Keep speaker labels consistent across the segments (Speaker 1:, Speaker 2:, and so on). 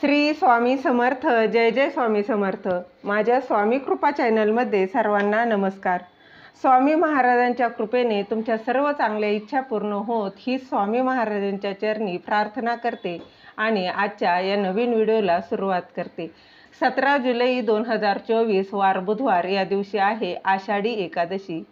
Speaker 1: श्री स्वामी समर्थ जय जय स्वामी समर्थ. माझ्या स्वामी कृपा चॅनलमध्ये सर्वांना नमस्कार. स्वामी महाराजांच्या कृपेने तुमच्या सर्व चांगल्या इच्छा पूर्ण होत ही स्वामी महाराजांच्या चरणी प्रार्थना करते आणि आजच्या या नवीन व्हिडिओला सुरुवात करते. सतरा जुलै दोन हजार चोवीस वार बुधवार या दिवशी आहे आषाढी एकादशी.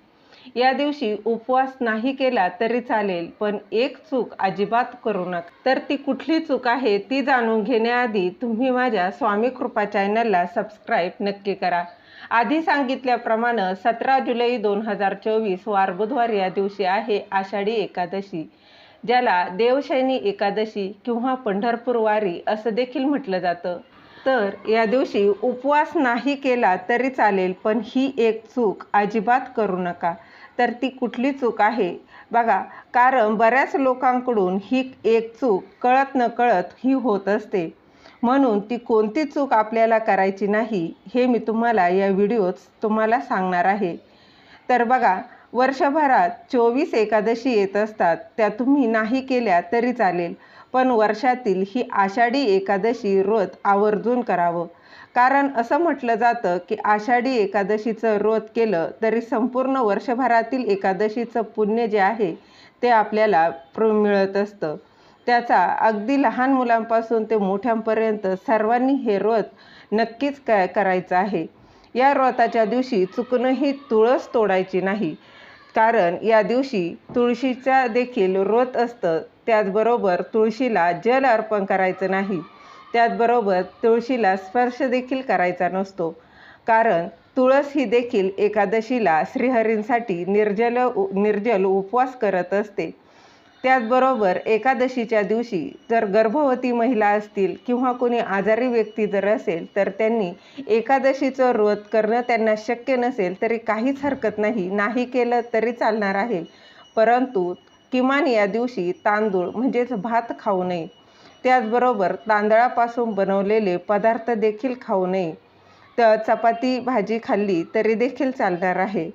Speaker 1: या दिवशी उपवास नाही केला तरी चालेल पण एक चूक अजिबात करू नका. तर ती कुठली चूक आहे ती जाणून घेण्याआधी तुम्ही माझ्या स्वामी कृपा चॅनलला सबस्क्राईब नक्की करा. आधी सांगितल्याप्रमाणे सतरा जुलै दोन हजार चोवीस वार बुधवार या दिवशी आहे आषाढी एकादशी ज्याला देवशैनी एकादशी किंवा पंढरपूर वारी असं देखील म्हटलं जातं. तर या दिवशी उपवास नाही केला तरी चालेल पण ही एक चूक अजिबात करू नका. तर ती कुठली चूक आहे? बघा कारण बऱ्याच लोकांकडून ही एक चूक कळत न कळत ही होत असते. म्हणून ती कोणती चूक आपल्याला करायची नाही हे मी तुम्हाला या व्हिडिओत तुम्हाला सांगणार आहे. तर बघा वर्षभरात चोवीस एकादशी येत असतात त्या तुम्ही नाही केल्या तरी चालेल. पण वर्षातील ही आषाढी एकादशी व्रत आवर्जून करावं. कारण असं म्हटलं जातं की आषाढी एकादशीचं व्रत केलं तरी संपूर्ण वर्षभरातील एकादशीचं पुण्य जे आहे ते आपल्याला प्र मिळत असतं. त्याचा अगदी लहान मुलांपासून ते मोठ्यांपर्यंत सर्वांनी हे व्रत नक्कीच काय करायचं आहे. या व्रताच्या दिवशी चुकूनही तुळस तोडायची नाही. कारण या दिवशी तुळशीचा देखील व्रत असतं. त्याचबरोबर तुळशीला जल अर्पण करायचं नाही. त्याचबरोबर तुळशीला स्पर्श देखील करायचा नसतो. कारण तुळस ही देखील एकादशीला श्रीहरींसाठी निर्जल निर्जल उपवास करत असते. त्याचबरोबर एकादशीच्या दिवशी जर गर्भवती महिला असतील किंवा कोणी आजारी व्यक्ती जर असेल तर त्यांनी एकादशीचं व्रत करणं त्यांना शक्य नसेल तरी काहीच हरकत नाही. नाही केलं तरी चालणार आहे. परंतु किमान या दिवशी तांदूळ म्हणजेच भात खाऊ नये. त्याचबरोबर तांदळापासून बनवलेले पदार्थ देखील खाऊ नये. तर चपाती भाजी खाल्ली तरी देखील चालणार आहे.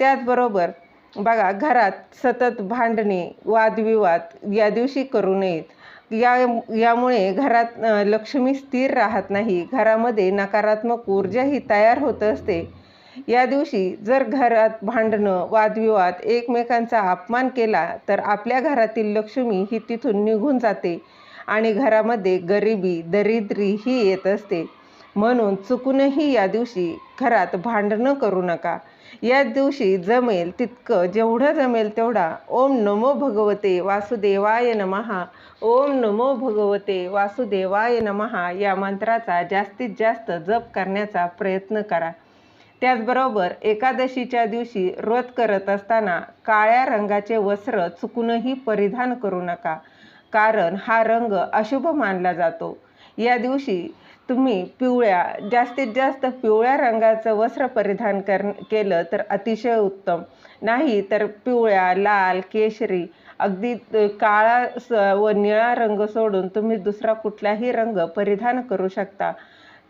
Speaker 1: त्याचबरोबर बघा घरात सतत भांडणे वादविवाद या दिवशी करू नयेत. या यामुळे घरात लक्ष्मी स्थिर राहत नाही. घरामध्ये नकारात्मक ऊर्जाही तयार होत असते. या दिवशी जर घरात भांडणं वादविवाद एकमेकांचा अपमान केला तर आपल्या घरातील लक्ष्मी ही तिथून निघून जाते आणि घरामध्ये गरिबी दरिद्री ही येत असते. म्हणून चुकूनही या दिवशी घरात भांडणं करू नका. या दिवशी जमेल तितकं जेवढं जमेल तेवढा. ओम नमो भगवते वासुदेवाय नमहा ओम नमो भगवते वासुदेवाय नमहा या मंत्राचा जास्तीत जास्त जप करण्याचा प्रयत्न करा. त्याचबरोबर एकादशीच्या दिवशी व्रत करत असताना काळ्या रंगाचे वस्त्र चुकूनही परिधान करू नका. कारण हा रंग अशुभ मानला जातो. या दिवशी तुम्ही पिवळ्या जास्तीत जास्त पिवळ्या रंगाचं वस्त्र परिधान कर केलं तर अतिशय उत्तम. नाही तर पिवळ्या लाल केशरी अगदी काळा स व निळा रंग सोडून तुम्ही दुसरा कुठलाही रंग परिधान करू शकता.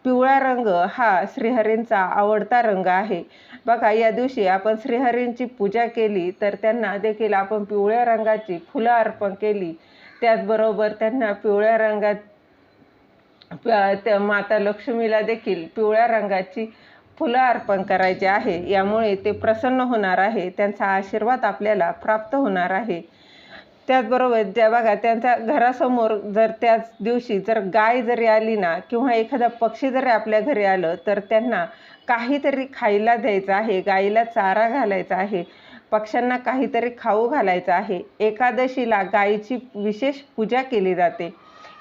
Speaker 1: पिवळा रंग हा श्रीहरींचा आवडता रंग आहे. बघा या दिवशी आपण श्रीहरींची पूजा केली तर त्यांना देखील आपण पिवळ्या रंगाची फुलं अर्पण केली. त्याचबरोबर त्यांना पिवळ्या रंगात त्या माता लक्ष्मीला देखील पिवळ्या रंगाची फुलं अर्पण करायची आहे. यामुळे ते प्रसन्न होणार आहे. त्यांचा आशीर्वाद आपल्याला प्राप्त होणार आहे. त्याचबरोबर ज्या बघा त्यांच्या घरासमोर जर त्याच दिवशी जर गाय जरी आली ना किंवा एखादा पक्षी जरी आपल्या घरी आलं तर त्यांना काहीतरी खायला द्यायचं आहे. गाईला चारा घालायचा आहे. पक्ष्यांना काहीतरी खाऊ घालायचं आहे. एकादशीला गायीची विशेष पूजा केली जाते.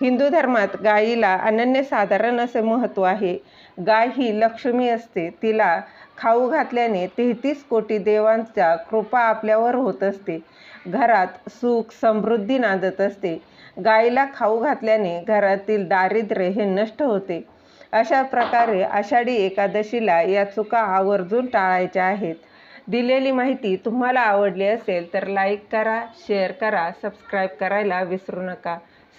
Speaker 1: हिंदू धर्मात गायीला अनन्यसाधारण असे महत्त्व आहे. गाय ही लक्ष्मी असते. तिला खाऊ घातल्याने तेहतीस कोटी देवांच्या कृपा आपल्यावर होत असते. घरात सुख समृद्धी नांदत असते. गायीला खाऊ घातल्याने घरातील दारिद्र्य हे नष्ट होते. अशा प्रकारे आषाढी एकादशीला या चुका आवर्जून टाळायच्या आहेत. दिलेली माहिती तुम्हाला आवडली असेल तर लाईक करा शेअर करा सबस्क्राईब करायला विसरू नका.